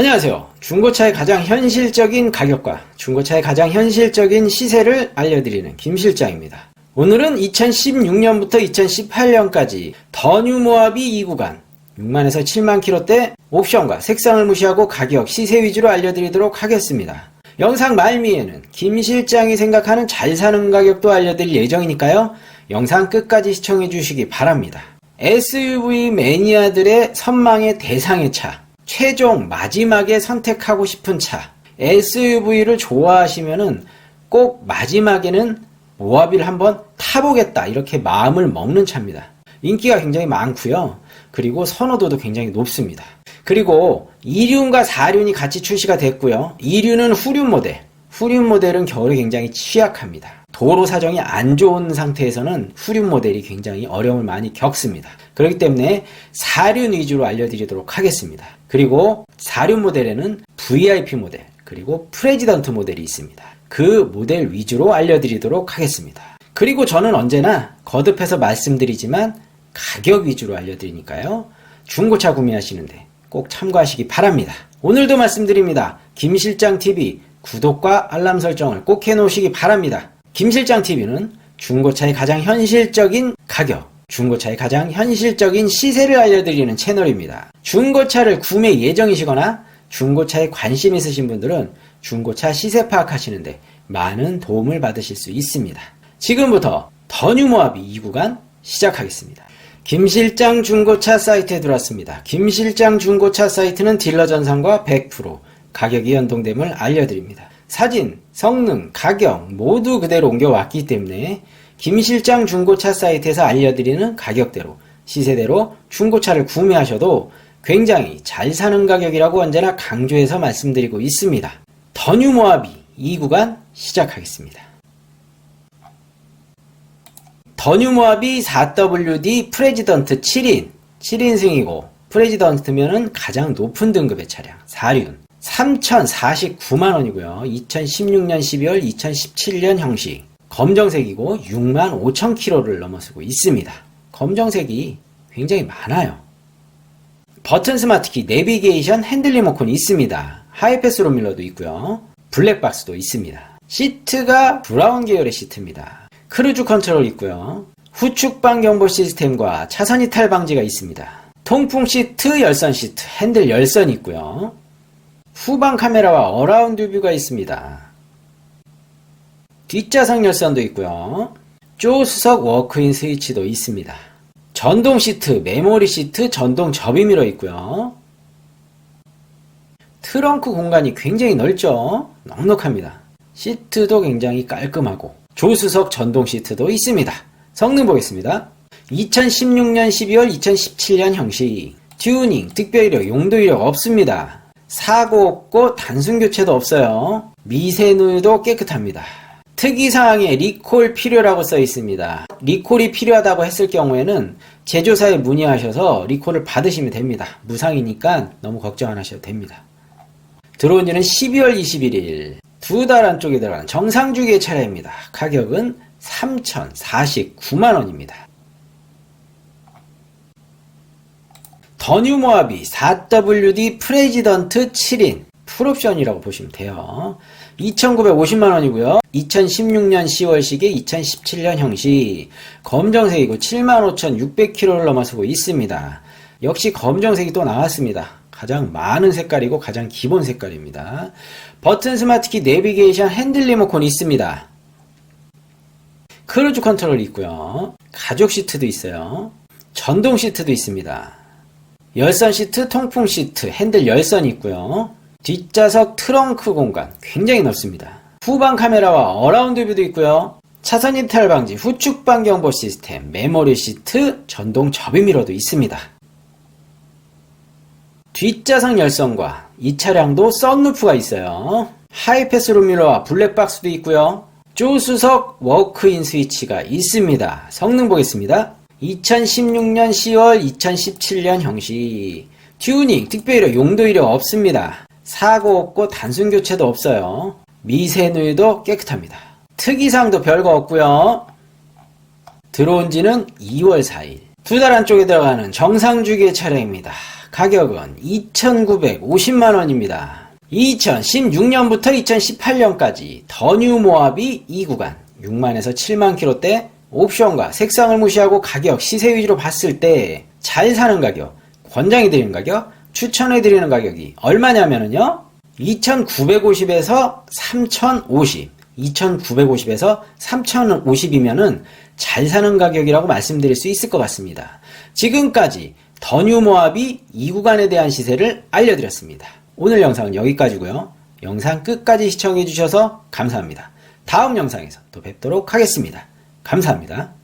안녕하세요. 중고차의 가장 현실적인 가격과 중고차의 가장 현실적인 시세를 알려드리는 김 실장입니다. 오늘은 2016년부터 2018년까지 더뉴 모하비 2구간 6만에서 7만 킬로대 옵션과 색상을 무시하고 가격, 시세 위주로 알려드리도록 하겠습니다. 영상 말미에는 김 실장이 생각하는 잘 사는 가격도 알려드릴 예정이니까요. 영상 끝까지 시청해 주시기 바랍니다. SUV 매니아들의 선망의 대상의 차, 최종 마지막에 선택하고 싶은 차, SUV를 좋아하시면은 꼭 마지막에는 모하비를 한번 타보겠다 이렇게 마음을 먹는 차입니다. 인기가 굉장히 많고요. 그리고 선호도도 굉장히 높습니다. 그리고 2륜과 4륜이 같이 출시가 됐고요. 2륜은 후륜 모델, 후륜 모델은 겨울에 굉장히 취약합니다. 도로 사정이 안 좋은 상태에서는 후륜 모델이 굉장히 어려움을 많이 겪습니다. 그렇기 때문에 4륜 위주로 알려드리도록 하겠습니다. 그리고 4륜 모델에는 VIP 모델, 그리고 프레지던트 모델이 있습니다. 그 모델 위주로 알려드리도록 하겠습니다. 그리고 저는 언제나 거듭해서 말씀드리지만 가격 위주로 알려드리니까요. 중고차 구매하시는데 꼭 참고하시기 바랍니다. 오늘도 말씀드립니다. 김실장TV 구독과 알람 설정을 꼭 해놓으시기 바랍니다. 김실장TV는 중고차의 가장 현실적인 가격, 중고차의 가장 현실적인 시세를 알려드리는 채널입니다. 중고차를 구매 예정이시거나 중고차에 관심 있으신 분들은 중고차 시세 파악하시는데 많은 도움을 받으실 수 있습니다. 지금부터 더뉴모합이 2구간 시작하겠습니다. 김실장 중고차 사이트에 들어왔습니다. 김실장 중고차 사이트는 딜러 전산과 100% 가격이 연동됨을 알려드립니다. 사진, 성능, 가격 모두 그대로 옮겨왔기 때문에 김 실장 중고차 사이트에서 알려드리는 가격대로 시세대로 중고차를 구매하셔도 굉장히 잘 사는 가격이라고 언제나 강조해서 말씀드리고 있습니다. 더뉴 모하비 2구간 시작하겠습니다. 더뉴 모하비 4WD 프레지던트 7인 7인승이고 프레지던트면은 가장 높은 등급의 차량 4륜 3,049만원이고요. 2016년 12월 2017년 형식 검정색이고 6만 5천 킬로를 넘어서고 있습니다. 검정색이 굉장히 많아요. 버튼 스마트키, 내비게이션, 핸들 리모컨이 있습니다. 하이패스 롬밀러도 있고요. 블랙박스도 있습니다. 시트가 브라운 계열의 시트입니다. 크루즈 컨트롤 있고요. 후축방 경보 시스템과 차선 이탈 방지가 있습니다. 통풍 시트, 열선 시트, 핸들 열선 있고요. 후방 카메라와 어라운드 뷰가 있습니다. 뒷좌석 열선도 있고요. 조수석 워크인 스위치도 있습니다. 전동 시트, 메모리 시트, 전동 접이미러 있고요. 트렁크 공간이 굉장히 넓죠? 넉넉합니다. 시트도 굉장히 깔끔하고 조수석 전동 시트도 있습니다. 성능 보겠습니다. 2016년 12월 2017년 형식 튜닝, 특별 이력, 용도 이력 없습니다. 사고 없고 단순 교체도 없어요. 미세누유도 깨끗합니다. 특이사항에 리콜 필요라고 써 있습니다. 리콜이 필요하다고 했을 경우에는 제조사에 문의하셔서 리콜을 받으시면 됩니다. 무상이니까 너무 걱정 안 하셔도 됩니다. 들어온 지는 12월 21일 두 달 안쪽에 들어간 정상주기의 차량입니다. 가격은 3,049만원입니다. 더뉴 모하비 4WD 프레지던트 7인 풀옵션이라고 보시면 돼요. 2,950만 원이고요. 2016년 10월식에 2017년 형식 검정색이고 75,600km를 넘어서고 있습니다. 역시 검정색이 또 나왔습니다. 가장 많은 색깔이고 가장 기본 색깔입니다. 버튼 스마트키 내비게이션 핸들 리모컨이 있습니다. 크루즈 컨트롤이 있고요. 가죽 시트도 있어요. 전동 시트도 있습니다. 열선 시트, 통풍 시트, 핸들 열선이 있고요. 뒷좌석 트렁크 공간 굉장히 넓습니다. 후방 카메라와 어라운드 뷰도 있고요. 차선 이탈 방지, 후축방 경보 시스템, 메모리 시트, 전동 접이미러도 있습니다. 뒷좌석 열선과 이 차량도 썬루프가 있어요. 하이패스 룸미러와 블랙박스도 있고요. 조수석 워크인 스위치가 있습니다. 성능 보겠습니다. 2016년 10월 2017년 형식 튜닝, 특별히 용도 이력 없습니다. 사고 없고 단순 교체도 없어요. 미세누유도 깨끗합니다. 특이사항도 별거 없고요. 들어온 지는 2월 4일. 두 달 안쪽에 들어가는 정상주기의 차량입니다. 가격은 2,950만원입니다. 2016년부터 2018년까지 더뉴 모합이 이 구간 6만에서 7만 킬로대 옵션과 색상을 무시하고 가격 시세 위주로 봤을 때 잘 사는 가격 권장해 드리는 가격 추천해 드리는 가격이 얼마냐면요 2,950에서 3,050 2,950에서 3,050이면은 잘 사는 가격이라고 말씀드릴 수 있을 것 같습니다. 지금까지 더뉴 모합이 이 구간에 대한 시세를 알려드렸습니다. 오늘 영상은 여기까지고요. 영상 끝까지 시청해 주셔서 감사합니다. 다음 영상에서 또 뵙도록 하겠습니다. 감사합니다.